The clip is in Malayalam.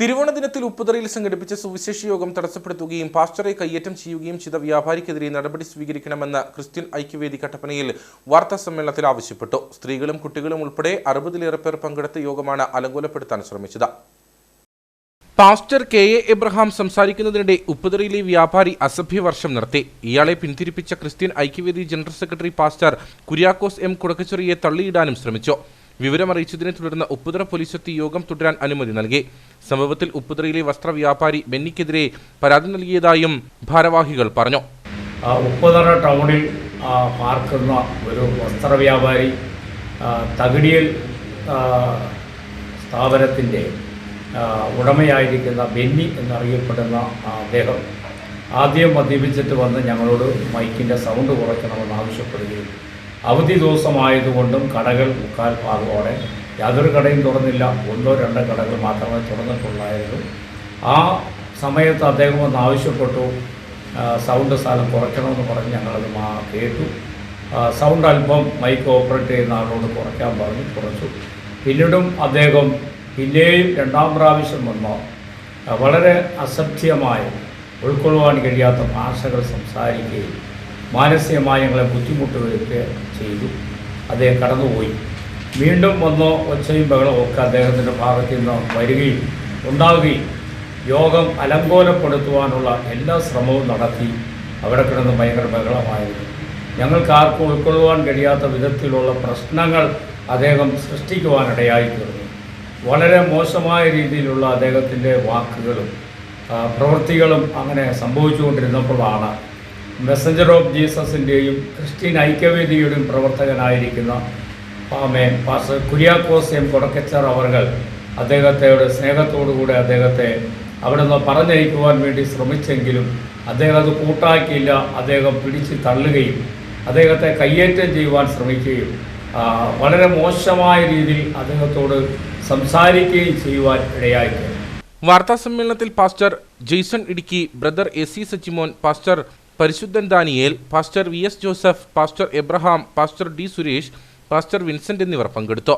തിരുവോണ ദിനത്തിൽ ഉപ്പുതറയിൽ സംഘടിപ്പിച്ച സുവിശേഷ യോഗം തടസ്സപ്പെടുത്തുകയും പാസ്റ്ററെ കയ്യേറ്റം ചെയ്യുകയും ചെയ്ത വ്യാപാരിക്കെതിരെ നടപടി സ്വീകരിക്കണമെന്ന് ക്രിസ്ത്യൻ ഐക്യവേദി കട്ടപ്പനയിൽ വാർത്താ സമ്മേളനത്തിൽ ആവശ്യപ്പെട്ടു. സ്ത്രീകളും കുട്ടികളും ഉൾപ്പെടെ അറുപതിലേറെ പേർ പങ്കെടുത്ത യോഗമാണ് അലങ്കോലപ്പെടുത്താൻ ശ്രമിച്ചത്. പാസ്റ്റർ കെ എ എബ്രഹാം സംസാരിക്കുന്നതിനിടെ ഉപ്പുതറയിലെ വ്യാപാരി അസഭ്യവർഷം നടത്തി. ഇയാളെ പിന്തിരിപ്പിച്ച Christian Aikyavedi general secretary pastor Kuriakose M കുടക്കച്ചെറിയെ തള്ളിയിടാനും ശ്രമിച്ചു. വിവരമറിയിച്ചതിനെ തുടർന്ന് ഉപ്പുതറ പോലീസെത്തി യോഗം തുടരാൻ അനുമതി നൽകി. സംഭവത്തിൽ ഉപ്പുതറയിലെ വസ്ത്രവ്യാപാരി ബെന്നിക്കെതിരെ പരാതി നൽകിയതായും ഭാരവാഹികൾ പറഞ്ഞു. ഉപ്പുതറ ടൗണിൽ പാർക്കുന്ന ഒരു വസ്ത്രവ്യാപാരി തകിടിയൽ സ്ഥാപനത്തിന്റെ ഉടമയായിരിക്കുന്ന ബെന്നി എന്നറിയപ്പെടുന്ന അദ്ദേഹം ആദ്യം മദ്യപിച്ചിട്ട് വന്ന് ഞങ്ങളോട് മൈക്കിന്റെ സൗണ്ട് കുറയ്ക്കണമെന്ന് ആവശ്യപ്പെടുകയും അവധി ദിവസമായതുകൊണ്ടും കടകൾ മുക്കാൽ ഭാഗത്തോടെ യാതൊരു കടയും തുറന്നില്ല. ഒന്നോ രണ്ടോ കടകൾ മാത്രമേ തുറന്നിട്ടുള്ളായിരുന്നു ആ സമയത്ത് അദ്ദേഹം ഒന്ന് ആവശ്യപ്പെട്ടു. സൗണ്ട് സ്ഥലം കുറയ്ക്കണമെന്ന് പറഞ്ഞ് ഞങ്ങളത് മാ കേട്ടു. സൗണ്ട് അല്പം മൈക്ക് ഓപ്പറേറ്റ് ചെയ്യുന്ന ആളോട് കുറയ്ക്കാൻ പറഞ്ഞു കുറച്ചു. പിന്നീടും അദ്ദേഹം പിന്നെയും രണ്ടാം പ്രാവശ്യം വന്നോ വളരെ അസഭ്യമായ ഉൾക്കൊള്ളുവാൻ കഴിയാത്ത ഭാഷകൾ സംസാരിക്കുകയും മാനസികമായി ഞങ്ങളെ ബുദ്ധിമുട്ടുകയൊക്കെ ചെയ്തു. അദ്ദേഹം കടന്നുപോയി. വീണ്ടും വന്നോ ഒച്ചയും ബഹളവും ഒക്കെ അദ്ദേഹത്തിന്റെ ഭാഗത്ത് നിന്ന് വരികയും ഉണ്ടാവുകയും യോഗം അലങ്കോലപ്പെടുത്തുവാനുള്ള എല്ലാ ശ്രമവും നടത്തി അവിടെ കിടന്ന് ഭയങ്കര ബഹളമായിരുന്നു. ഞങ്ങൾക്ക് ആർക്കും ഉൾക്കൊള്ളുവാൻ കഴിയാത്ത വിധത്തിലുള്ള പ്രശ്നങ്ങൾ അദ്ദേഹം സൃഷ്ടിക്കുവാനിടയായി തീർന്നു. വളരെ മോശമായ രീതിയിലുള്ള അദ്ദേഹത്തിന്റെ വാക്കുകളും പ്രവൃത്തികളും അങ്ങനെ സംഭവിച്ചുകൊണ്ടിരുന്നപ്പോഴാണ് മെസ്സഞ്ചർ ഓഫ് ജീസസിന്റെയും ക്രിസ്ത്യൻ ഐക്യവേദിയുടെയും പ്രവർത്തകനായിരിക്കുന്ന പാമേൻ പാസ് കുര്യാക്കോസ് എം കൊടക്കച്ചർ അവർകൾ അദ്ദേഹത്തോട് സ്നേഹത്തോടുകൂടെ അദ്ദേഹത്തെ അവിടെ നിന്ന് പറഞ്ഞയക്കുവാൻ വേണ്ടി ശ്രമിച്ചെങ്കിലും അദ്ദേഹം അത് കൂട്ടാക്കിയില്ല. അദ്ദേഹം പിടിച്ച് തള്ളുകയും അദ്ദേഹത്തെ കയ്യേറ്റം ചെയ്യുവാൻ ശ്രമിക്കുകയും വളരെ മോശമായ രീതിയിൽ അദ്ദേഹത്തോട് സംസാരിക്കുകയും ചെയ്യുവാൻ ഇടയായിട്ടുണ്ട്. വാർത്താ സമ്മേളനത്തിൽ pastor Jaison Idukki brother A C Sachimon pastor പരിശുദ്ധൻ Daniel pastor V S Joseph pastor Abraham pastor D Suresh pastor Vincent എന്നിവർ പങ്കെടുത്തു.